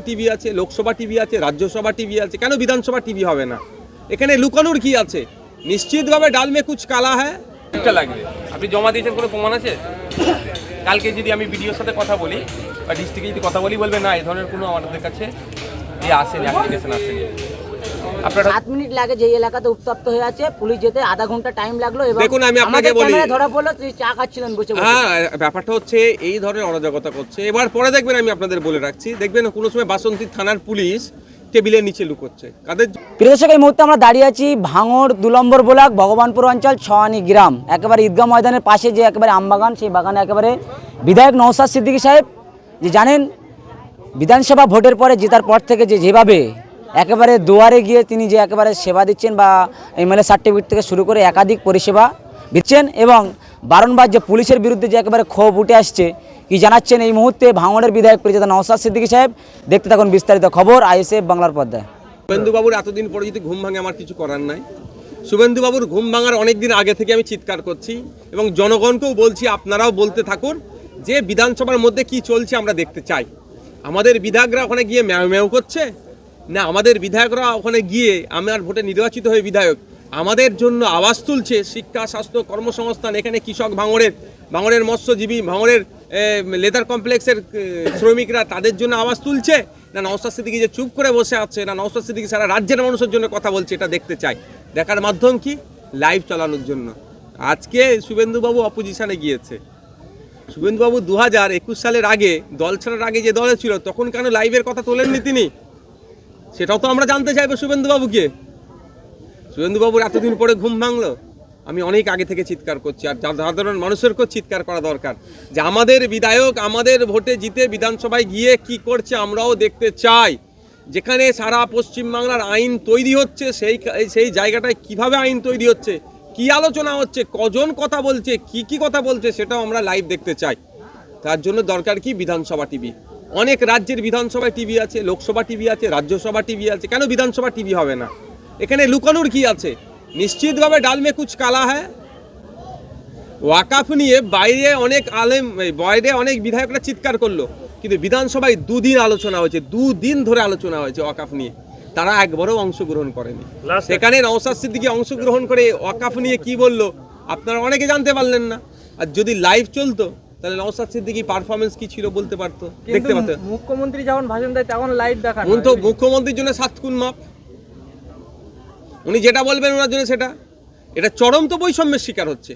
TV আছে, Lok Sabha TV আছে, Rajya Sabha TV আছে, কেন বিধানসভা টিভি হবে না? এখানে লুকানোর কি আছে? নিশ্চিতভাবে ডালমে কুচ কালা হ্যাঁ। লাগবে। আপনি জমা দিয়েছেন কোনো প্রমাণ আছে? কালকে যদি আমি বিডিওর সাথে কথা বলি, বা ডিস্ট্রিক্টে যদি কথা বলি, বলবে না এই ধরনের কোনো আমাদের কাছে ইয়ে আসেনি অ্যাপ্লিকেশন আসেনি। সাত মিনিট লাগে যে এলাকাতে উত্তপ্ত হয়ে আছে পুলিশ যেতে আধা ঘণ্টা টাইম লাগল এবং দেখুন, আমি আপনাকে বলি- ধরা পড়ল তিনি চা খাচ্ছিলেন বসে হ্যাঁ ব্যাপারটা হচ্ছে এই ধরনের অরাজকতা করছে। এবার পরে দেখবেন আমি আপনাদের বলে রাখছি। দেখবেন কোনো সময় বাসন্তী থানার পুলিশ টেবিলের নিচে লুকোচ্ছে। কাদের প্রিয় দর্শক এই মুহূর্তে আমরা দাঁড়িয়ে আছি ভাঙড় দু নম্বর ব্লক ভগবানপুর অঞ্চল ছয়ানি গ্রাম। একেবারে ঈদগাহ ময়দানের পাশে যে একেবারে আমবাগান সেই বাগানে একেবারে বিধায়ক নৌসাদ সিদ্দিকী সাহেব যে জানেন বিধানসভা ভোটের পরে জেতার পর থেকে যে যেভাবে একেবারে দুয়ারে গিয়ে তিনি যে একেবারে সেবা দিচ্ছেন বা এমএলএ সার্টিফিকেট থেকে শুরু করে একাধিক পরিষেবা দিচ্ছেন এবং বারংবার যে পুলিশের বিরুদ্ধে যে একেবারে ক্ষোভ উঠে আসছে, কি জানাচ্ছেন এই মুহূর্তে ভাঙড়ের বিধায়ক পরিচিত নৌসাদ সিদ্দিকী সাহেব? দেখতে থাকুন বিস্তারিত খবর, আইএসএফ বাংলার পর্দায়। শুভেন্দুবাবুর এতদিন পরে যদি ঘুম ভাঙে, আমার কিছু করার নাই। শুভেন্দুবাবুর ঘুম ভাঙার অনেক দিন আগে থেকে আমি চিৎকার করছি এবং জনগণকেও বলছি, আপনারাও বলতে থাকুন যে বিধানসভার মধ্যে কি চলছে আমরা দেখতে চাই। আমাদের বিধায়করা ওখানে গিয়ে ম্যাও ম্যাও করছে না, আমাদের বিধায়করা ওখানে গিয়ে আমার ভোটে নির্বাচিত হয়ে বিধায়ক, আমাদের জন্য আওয়াজ তুলছে শিক্ষা, স্বাস্থ্য, কর্মসংস্থান, এখানে কৃষক ভাঙড়ের ভাঙড়ের মৎস্যজীবী, ভাঙড়ের লেদার কমপ্লেক্সের শ্রমিকরা তাদের জন্য আওয়াজ তুলছে। না নওসাদ সিদ্দিকি যে চুপ করে বসে আছে, না নওসাদ সিদ্দিকি সারা রাজ্যের মানুষের জন্য কথা বলছে, এটা দেখতে চাই। দেখার মাধ্যম কি? লাইভ চালানোর জন্য। আজকে শুভেন্দুবাবু অপোজিশনে গিয়েছে। শুভেন্দুবাবু দু হাজার একুশ সালের আগে, দল ছাড়ার আগে যে দলে ছিল, তখন কেন লাইভের কথা তোলেননি তিনি? সেটাও তো আমরা জানতে চাইব শুভেন্দুবাবুকে। শুভেন্দুবাবুর এতদিন পরে ঘুম ভাঙলো। আমি অনেক আগে থেকে চিৎকার করছি, আর সাধারণ মানুষেরকেও চিৎকার করা দরকার। যে আমাদের বিধায়ক আমাদের ভোটে জিতে বিধানসভায় গিয়ে কি করছে আমরাও দেখতে চাই। যেখানে সারা পশ্চিমবাংলার আইন তৈরি হচ্ছে, সেই সেই জায়গাটায় কীভাবে আইন তৈরি হচ্ছে, কি আলোচনা হচ্ছে, কজন কথা বলছে, কি কি কথা বলছে, সেটাও আমরা লাইভ দেখতে চাই। তার জন্য দরকার কি বিধানসভা টিভি? অনেক রাজ্যের বিধানসভায় টিভি আছে লোকসভা টিভি আছে রাজ্যসভা টিভি আছে। কেন বিধানসভা টিভি হবে না? এখানে লুকানোর কি আছে? নিশ্চিতভাবে ডাল মে কুচ কালা হ্যাঁ। ওয়াকাফ নিয়ে বাইরে অনেক আলেম বাইরে অনেক বিধায়করা চিৎকার করল। কিন্তু বিধানসভায় দুদিন আলোচনা হয়েছে দুদিন ধরে আলোচনা হয়েছে ওয়াকাফ নিয়ে। তারা একবারও অংশগ্রহণ করেনি। সেখানে নওসাদ সিদ্দিকি অংশগ্রহণ করে ওয়াকাফ নিয়ে কি বলল? আপনারা অনেকে জানতে পারলেন না। আর যদি লাইভ চলতো তাহলে নওসাদ সিদ্দিকি পারফরমেন্স কি ছিল বলতে পারতো? দেখতে পারতো? মুখ্যমন্ত্রী যখন ভাষণ দেয় তখন লাইভ দেখানো উনি তো মুখ্যমন্ত্রীর জন্য সাত খুন মাপ। উনি যেটা বলবেন ওনার জন্য সেটা। এটা চরম তো বৈষম্যের শিকার হচ্ছে।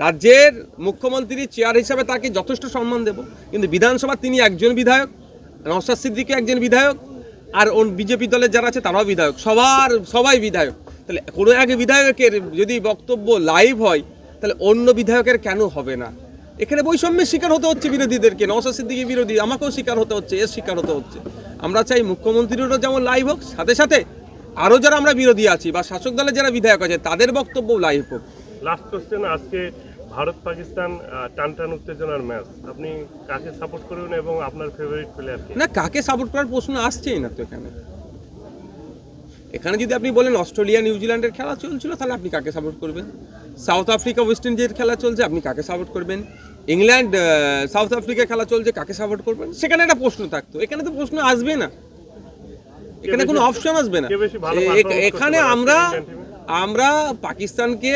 রাজ্যের মুখ্যমন্ত্রী চেয়ার হিসাবে তাকে যথেষ্ট সম্মান দেব। কিন্তু বিধানসভা তিনি একজন বিধায়ক নওসাদ সিদ্দিকি একজন বিধায়ক আর বিজেপি দলের যারা আছে তারাও বিধায়ক। সবার সবাই বিধায়ক। তাহলে কোনো এক বিধায়কের যদি বক্তব্য লাইভ হয় তাহলে অন্য বিধায়কের কেন হবে না? এখানে বৈষম্যের শিকার হতে হচ্ছে বিরোধীদেরকে নওসাদ সিদ্দিকি বিরোধী আমাকেও শিকার হতে হচ্ছে এর শিকার হতে হচ্ছে। আমরা চাই মুখ্যমন্ত্রীরও যেমন লাইভ হোক সাথে সাথে আরও যারা আমরা বিরোধী আছি বা শাসক দলের যারা বিধায়ক আছে তাদের বক্তব্য লাইভ হোক। লাস্ট কোশ্চেন আজকে ভারত পাকিস্তান টান টান উত্তেজনার ম্যাচ। আপনি কাকে সাপোর্ট করবেন এবং আপনার ফেভারিট প্লেয়ার না কাকে সাপোর্ট করার প্রশ্ন আসছেই না তো এখানে। এখানে যদি আপনি বলেন অস্ট্রেলিয়া নিউজিল্যান্ডের খেলা চলছিল তাহলে আপনি কাকে সাপোর্ট করবেন? সাউথ আফ্রিকা ওয়েস্ট ইন্ডিজের খেলা চলছে আপনি কাকে সাপোর্ট করবেন? ইংল্যান্ড সাউথ আফ্রিকা খেলা চলছে কাকে সাপোর্ট করবেন? সেখানে একটা প্রশ্ন থাকতো। এখানে তো প্রশ্ন আসবে না। এখানে কোনো অপশন আসবে না। এখানে আমরা? আমরা পাকিস্তানকে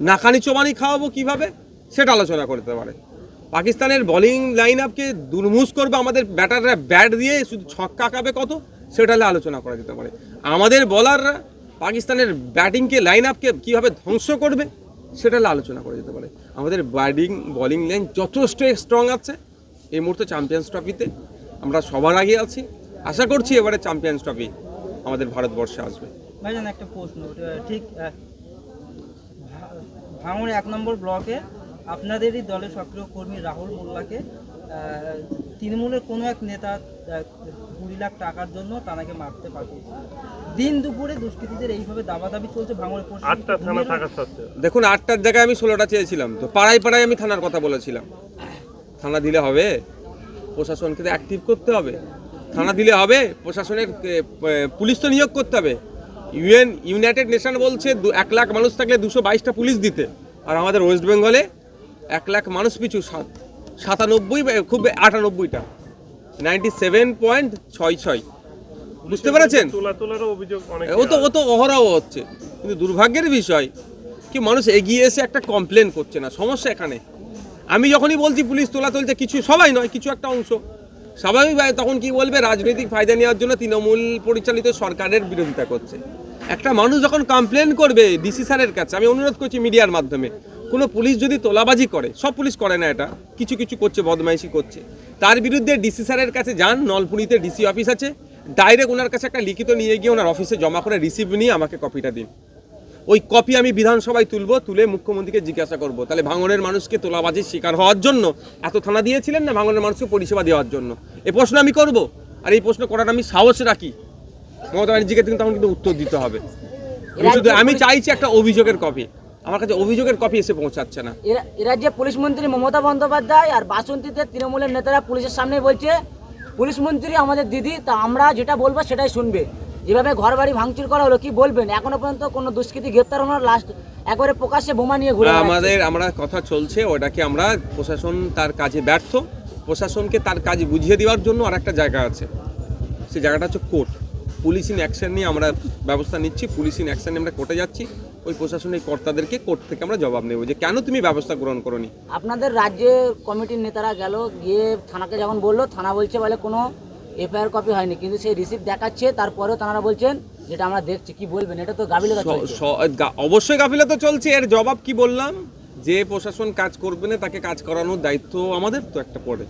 নাকানি চোবানি খাওয়াবো কীভাবে? সেটা আলোচনা করতে পারে। পাকিস্তানের বোলিং লাইন আপকে দুর্মুষ করবে আমাদের ব্যাটাররা। ব্যাট দিয়ে শুধু ছক্কা খাবে কত? সেটা আলোচনা করা যেতে পারে। আমাদের বলাররা পাকিস্তানের ব্যাটিংকে লাইন আপকে কীভাবে ধ্বংস করবে, সেটা আলোচনা করা যেতে পারে। আমাদের ব্যাটিং বোলিং লাইন যথেষ্ট স্ট্রং আছে। এই মুহূর্তে চ্যাম্পিয়ন্স ট্রফিতে আমরা সবার আগে আছি। আশা করছি এবারে চ্যাম্পিয়ন্স ট্রফি আমাদের ভারতবর্ষে আসবে। ভাইজান, একটা প্রশ্ন। ঠিক ভাঙড় এক নম্বর ব্লকে আপনাদেরই দলের সক্রিয় কর্মী রাহুল মোল্লাকে তৃণমূলের কোনো এক নেতা কুড়ি লাখ টাকার জন্য তানাকে মারতে পাঠিয়েছে দিন দুপুরে দুষ্কৃতীদের এইভাবে দাবাদাবি চলছে ভাঙড়ে পশ্চিম আটটা থানা থাকা সত্ত্বেও। দেখুন আটটার জায়গায় আমি ষোলোটা চেয়েছিলাম তো। পাড়ায় পাড়ায় আমি থানার কথা বলেছিলাম। থানা দিলে হবে? প্রশাসনকে তো অ্যাক্টিভ করতে হবে। থানা দিলে হবে? প্রশাসনের পুলিশ তো নিয়োগ করতে হবে। ইউএন ইউনাইটেড নেশন বলছে দু- এক লাখ মানুষ থাকলে দুশো বাইশটা পুলিশ দিতে। আর আমাদের ওয়েস্ট বেঙ্গলে এক লাখ মানুষ পিছু সাত সাতানব্বই খুব আটানব্বইটা। নাইনটি সেভেন পয়েন্ট ছয় ছয়। বুঝতে পেরেছেন? ও তো ও তো অহরহ হচ্ছে। কিন্তু দুর্ভাগ্যের বিষয় কি মানুষ এগিয়ে এসে একটা কমপ্লেন করছে না সমস্যা এখানে। আমি যখনই বলছি পুলিশ তোলা তুলছে কিছু সবাই নয় কিছু একটা অংশ। স্বাভাবিকভাবে তখন কি বলবে রাজনৈতিক ফায়দা নেওয়ার জন্য তৃণমূল পরিচালিত সরকারের বিরোধিতা করছে। একটা মানুষ যখন কমপ্লেন করবে ডিসি স্যারের কাছে আমি অনুরোধ করছি মিডিয়ার মাধ্যমে কোনো পুলিশ যদি তোলাবাজি করে সব পুলিশ করে না এটা কিছু কিছু করছে বদমাইশি করছে। তার বিরুদ্ধে ডিসি স্যারের কাছে যান নলপুরিতে ডিসি অফিস আছে। ডাইরেক্ট ওনার কাছে একটা লিখিত নিয়ে গিয়ে ওনার অফিসে জমা করে রিসিভ নিয়ে আমাকে কপিটা দিন। ওই কপি আমি বিধানসভায় তুলব তুলে মুখ্যমন্ত্রীকে জিজ্ঞাসা করব। তাহলে ভাঙনের মানুষকে তোলাবাজির শিকার হওয়ার জন্য এত থানা দিয়েছিলেন না ভাঙনের মানুষকে পরিষেবা দেওয়ার জন্য? এ প্রশ্ন আমি করব আর এই প্রশ্ন করার আমি সাহস রাখি। মমতা ব্যানার্জিকে কিন্তু তখন কিন্তু উত্তর দিতে হবে। শুধু আমি চাইছি একটা অভিযোগের কপি আমার কাছে অভিযোগের কপি এসে পৌঁছাচ্ছে না। এরা- রাজ্যে পুলিশ মন্ত্রী মমতা বন্দ্যোপাধ্যায় আর বাসন্তীতে তৃণমূলের নেতারা পুলিশের সামনে বলছে পুলিশ মন্ত্রী আমাদের দিদি তা আমরা যেটা বলব সেটাই শুনবে। যেভাবে ঘর বাড়ি ভাঙচুর করা হলো কি বলবেন? এখনও পর্যন্ত কোনো দুষ্কৃতী গ্রেপ্তার হলো লাস্ট একবারে প্রকাশ্যে বোমা নিয়ে ঘুরে আমাদের আমরা কথা চলছে ওটাকে আমরা প্রশাসন তার কাজে ব্যর্থ। প্রশাসনকে তার কাজ বুঝিয়ে দেওয়ার জন্য আর একটা জায়গা আছে। সেই জায়গাটা হচ্ছে কোর্ট। পুলিশ ইন অ্যাকশন নিয়ে আমরা ব্যবস্থা নিচ্ছি পুলিশ ইন অ্যাকশন আমরা কোর্টে যাচ্ছি। ওই প্রশাসনিক কর্তাদেরকে কোর্ট থেকে আমরা জবাব নেব যে কেন তুমি ব্যবস্থা গ্রহণ করনি? আপনাদের রাজ্যে কমিটির নেতারা গেল গিয়ে থানাকে যখন বলল থানা বলছে বলে কোনো এফআইআর কপি হয়নি। কিন্তু সেই রিসিপ্ট দেখাচ্ছে তারপরেও তারা বলছেন যেটা আমরা দেখছি কি বলবেন? এটা তো গাবিলতা স- চলছে। স- গা- অবশ্যই গাফিলা তো চলছে। এর জবাব কি বললাম? যে প্রশাসন কাজ করবে না তাকে কাজ করানোর দায়িত্ব আমাদের তো একটা পড়ে।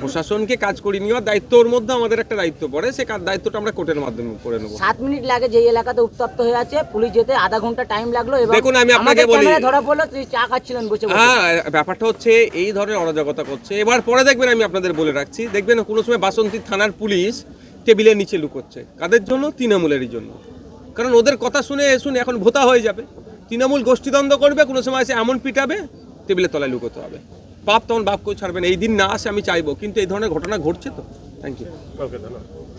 প্রশাসনকে কাজ করিয়ে নেওয়ার দায়িত্ব ওর মধ্যে আমাদের একটা দায়িত্ব পড়ে সে দায়িত্বটা আমরা কোর্টের মাধ্যমে করে নেব। সাত মিনিট লাগে যে এলাকাতে উত্তপ্ত হয়ে আছে পুলিশ যেতে আধা ঘণ্টা টাইম লাগল দেখুন, আমি আপনাকে বলি- ধরা পড়ল তিনি চা খাচ্ছিলেন বসে বসে। হ্যাঁ ব্যাপারটা হচ্ছে এই ধরনের অরাজকতা করছে। এবার পরে দেখবেন আমি আপনাদের বলে রাখছি। দেখবেন কোনো সময় বাসন্তী থানার পুলিশ টেবিলের নিচে লুকোচ্ছে। কাদের জন্য? তৃণমূলেরই জন্য। কারণ ওদের কথা শুনে শুনে এখন ভোতা হয়ে যাবে। তৃণমূল গোষ্ঠীদ্বন্দ্ব করবে কোনো সময় এসে এমন পিটাবে টেবিলের তলায় লুকোতে হবে। বাপ তখন বাপকেও ছাড়বেন এই দিন না আসে আমি চাইব, কিন্তু এই ধরনের ঘটনা ঘটছে তো। থ্যাংক ইউ ওকে ধন্যবাদ।